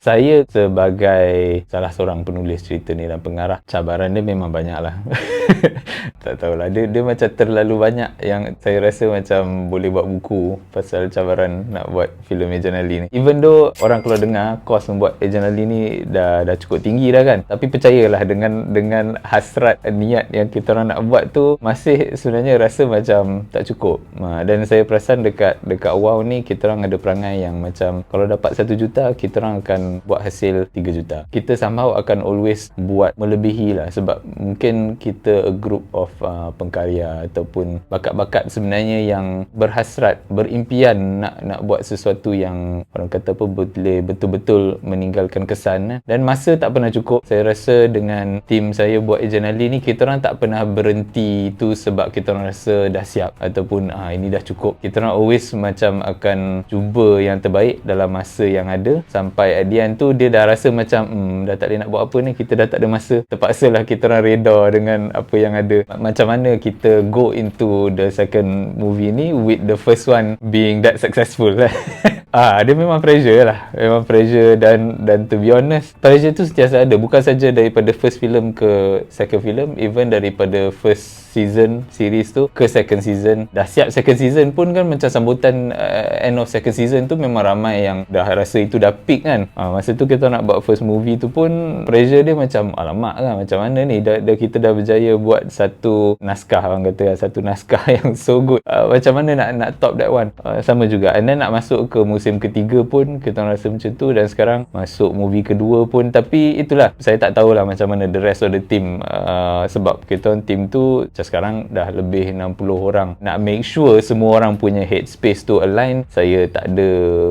Saya sebagai salah seorang penulis cerita ni dan pengarah, cabaran dia memang banyak lah. tak tahulah, dia, dia macam terlalu banyak yang saya rasa macam boleh buat buku pasal cabaran nak buat filem Agent Ali ni. Even though orang kalau dengar kos membuat Agent Ali ni dah dah cukup tinggi dah kan. Tapi percayalah dengan dengan hasrat niat yang kita orang nak buat tu masih sebenarnya rasa macam tak cukup. Ha, dan saya perasan dekat dekat Wow ni kita orang ada perangai yang macam kalau dapat 1 juta kita orang akan buat hasil 3 juta. Kita somehow akan always buat melebihi lah sebab mungkin kita a group of uh, pengkarya ataupun bakat-bakat sebenarnya yang berhasrat, berimpian nak nak buat sesuatu yang orang kata apa boleh betul-betul meninggalkan kesan dan masa tak pernah cukup. Saya rasa dengan tim saya buat Ejen Ali ni kita orang tak pernah berhenti tu sebab kita orang rasa dah siap ataupun ah ini dah cukup. Kita orang always macam akan cuba yang terbaik dalam masa yang ada sampai the end tu dia dah rasa macam hmm, dah tak boleh nak buat apa ni. Kita dah tak ada masa. Terpaksa lah kita orang reda dengan apa yang ada. Macam mana kita go into the second movie ni with the first one being that successful. lah Ah, dia memang pressure lah. Memang pressure dan dan to be honest, pressure tu sentiasa ada. Bukan saja daripada first film ke second film, even daripada first season series tu ke second season. Dah siap second season pun kan macam sambutan uh, end of second season tu memang ramai yang dah rasa itu dah peak kan. Uh, masa tu kita nak buat first movie tu pun pressure dia macam alamak kan macam mana ni? Dah, dah kita dah berjaya buat satu naskah orang kata satu naskah yang so good. Uh, macam mana nak nak top that one? Uh, sama juga. And then nak masuk ke musim ketiga pun kita rasa macam tu dan sekarang masuk movie kedua pun. Tapi itulah saya tak tahulah macam mana the rest of the team uh, sebab kita team tu macam sekarang dah lebih 60 orang. Nak make sure semua orang punya headspace tu align saya tak ada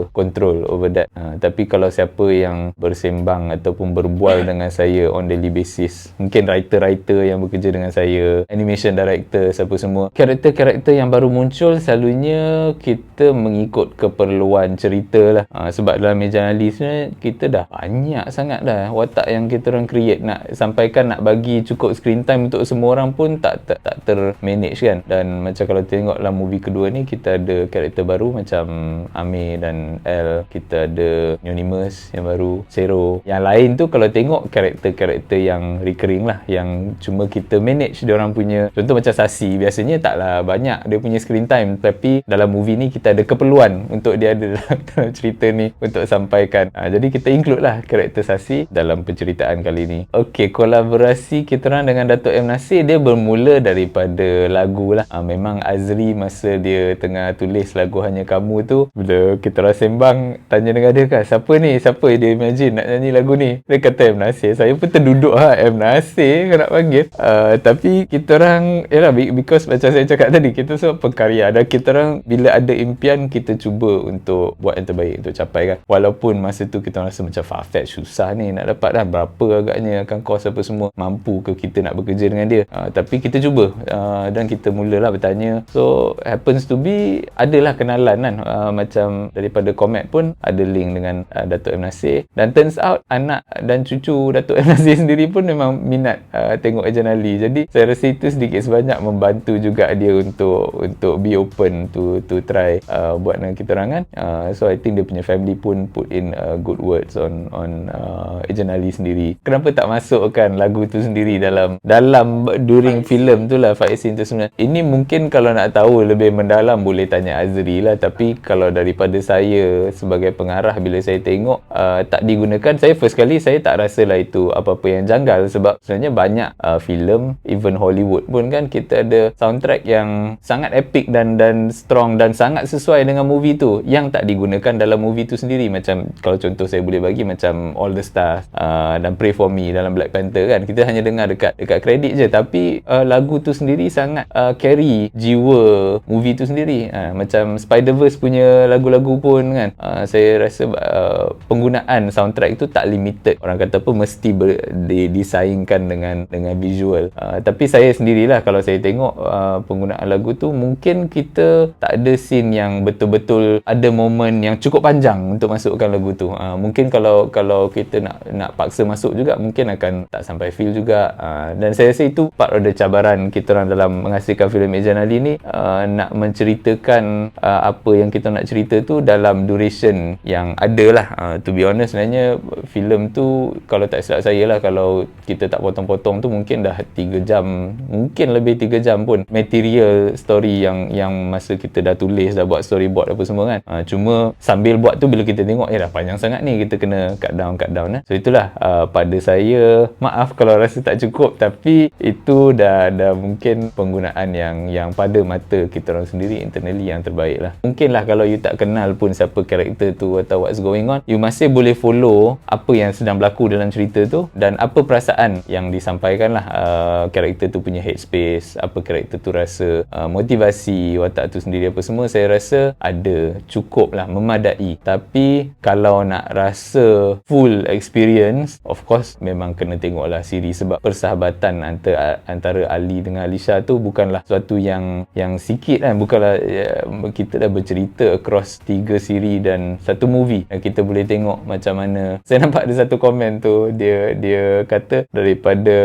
control over that. Uh, tapi kalau siapa yang bersembang ataupun berbual dengan saya on daily basis mungkin writer-writer yang bekerja dengan saya animation director siapa semua karakter-karakter yang baru muncul selalunya kita mengikut keperluan cerita lah uh, sebab dalam Meja Ali sebenarnya kita dah banyak sangat dah watak yang kita orang create. Nak sampaikan nak bagi cukup screen time untuk semua orang pun tak, tak tak termanage kan? Dan macam kalau tengok dalam movie kedua ni kita ada karakter baru macam Amir dan L. Kita ada Anonymous yang baru Zero. Yang lain tu kalau tengok karakter-karakter yang recurring lah yang cuma kita manage dia orang punya. Contoh macam Sasi biasanya taklah banyak dia punya screen time. Tapi dalam movie ni kita ada keperluan untuk dia ada dalam cerita ni untuk sampaikan ha, jadi kita include lah karakter Sasi dalam penceritaan kali ni ok kolaborasi kita orang dengan Datuk M. Nasir dia bermula daripada lagu lah. Ha, memang Azri masa dia tengah tulis lagu Hanya Kamu tu, bila kita orang sembang, tanya dengan dia kan, siapa ni? Siapa dia imagine nak nyanyi lagu ni? Dia kata M. Nasir. Saya pun terduduk ha, M. Nasir nak panggil. Uh, tapi kita orang, yalah, because macam saya cakap tadi, kita semua pengkarya. Dan kita orang, bila ada impian, kita cuba untuk buat yang terbaik untuk capai kan. Walaupun masa tu kita rasa macam far-fetched, susah ni nak dapat dah berapa agaknya akan kos apa semua. Mampu ke kita nak bekerja dengan dia? Uh, tapi kita cuba uh, dan kita mulalah bertanya so happens to be adalah kenalan kan uh, macam daripada komet pun ada link dengan uh, Datuk M. Nasir dan turns out anak dan cucu Datuk M. Nasir sendiri pun memang minat uh, tengok Ejen Ali jadi saya rasa itu sedikit sebanyak membantu juga dia untuk untuk be open to to try uh, buat dengan kita orang kan uh, so I think dia punya family pun put in uh, good words on on uh, Ejen Ali sendiri kenapa tak masukkan lagu tu sendiri dalam dalam during filem itulah Faisin tu sebenarnya. Ini mungkin kalau nak tahu lebih mendalam boleh tanya Azri lah. Tapi kalau daripada saya sebagai pengarah bila saya tengok uh, tak digunakan, saya first kali saya tak rasa lah itu apa-apa yang janggal. Sebab sebenarnya banyak uh, filem, even Hollywood pun kan kita ada soundtrack yang sangat epic dan dan strong dan sangat sesuai dengan movie tu yang tak digunakan dalam movie tu sendiri. Macam kalau contoh saya boleh bagi macam All the Stars uh, dan Pray For Me dalam Black Panther kan. Kita hanya dengar dekat dekat kredit je. Tapi uh, lagu tu sendiri sangat uh, carry jiwa movie tu sendiri uh, macam Spider-Verse punya lagu-lagu pun kan uh, saya rasa uh, penggunaan soundtrack itu tak limited orang kata apa mesti ber, di, disaingkan dengan dengan visual uh, tapi saya sendirilah kalau saya tengok uh, penggunaan lagu tu mungkin kita tak ada scene yang betul-betul ada momen development yang cukup panjang untuk masukkan lagu tu. Uh, mungkin kalau kalau kita nak nak paksa masuk juga mungkin akan tak sampai feel juga. Uh, dan saya rasa itu part of the cabaran kita orang dalam menghasilkan filem Ejan Ali ni uh, nak menceritakan uh, apa yang kita nak cerita tu dalam duration yang ada lah. Uh, to be honest sebenarnya filem tu kalau tak silap saya lah kalau kita tak potong-potong tu mungkin dah 3 jam mungkin lebih 3 jam pun material story yang yang masa kita dah tulis dah buat storyboard apa semua kan uh, cuma sambil buat tu bila kita tengok eh dah panjang sangat ni kita kena cut down cut down eh. so itulah uh, pada saya maaf kalau rasa tak cukup tapi itu dah dah mungkin penggunaan yang yang pada mata kita orang sendiri internally yang terbaik lah mungkin lah kalau you tak kenal pun siapa karakter tu atau what's going on you masih boleh follow apa yang sedang berlaku dalam cerita tu dan apa perasaan yang disampaikan lah uh, karakter tu punya headspace apa karakter tu rasa uh, motivasi watak tu sendiri apa semua saya rasa ada cukup lah memadai. Tapi kalau nak rasa full experience of course memang kena tengok lah siri sebab persahabatan antara antara Ali dengan Alisha tu bukanlah sesuatu yang yang sikit kan. Bukanlah ya, kita dah bercerita across tiga siri dan satu movie. Kita boleh tengok macam mana. Saya nampak ada satu komen tu dia dia kata daripada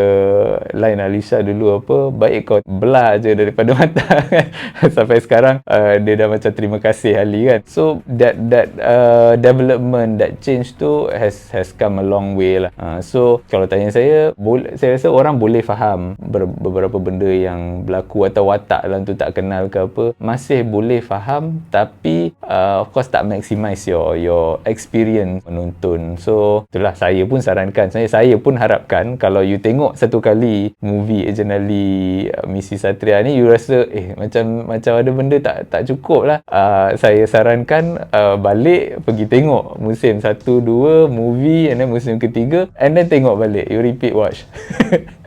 line Alisha dulu apa baik kau belah je daripada mata. Kan sampai sekarang uh, dia dah macam terima kasih Ali kan. So that that uh, development that change tu has has come a long way lah. Uh, so kalau tanya saya boleh saya rasa orang boleh faham ber, beberapa benda yang berlaku atau watak dalam tu tak kenal ke apa. Masih boleh faham tapi uh, of course tak maximize your your experience menonton so itulah saya pun sarankan. Saya saya pun harapkan kalau you tengok satu kali movie Agent Ali uh, Missy Satria ni you rasa eh macam macam ada benda tak tak cukup lah. Uh, saya sarankan uh, balik pergi tengok musim 1 2 movie and then musim ketiga and then tengok balik. You repeat watch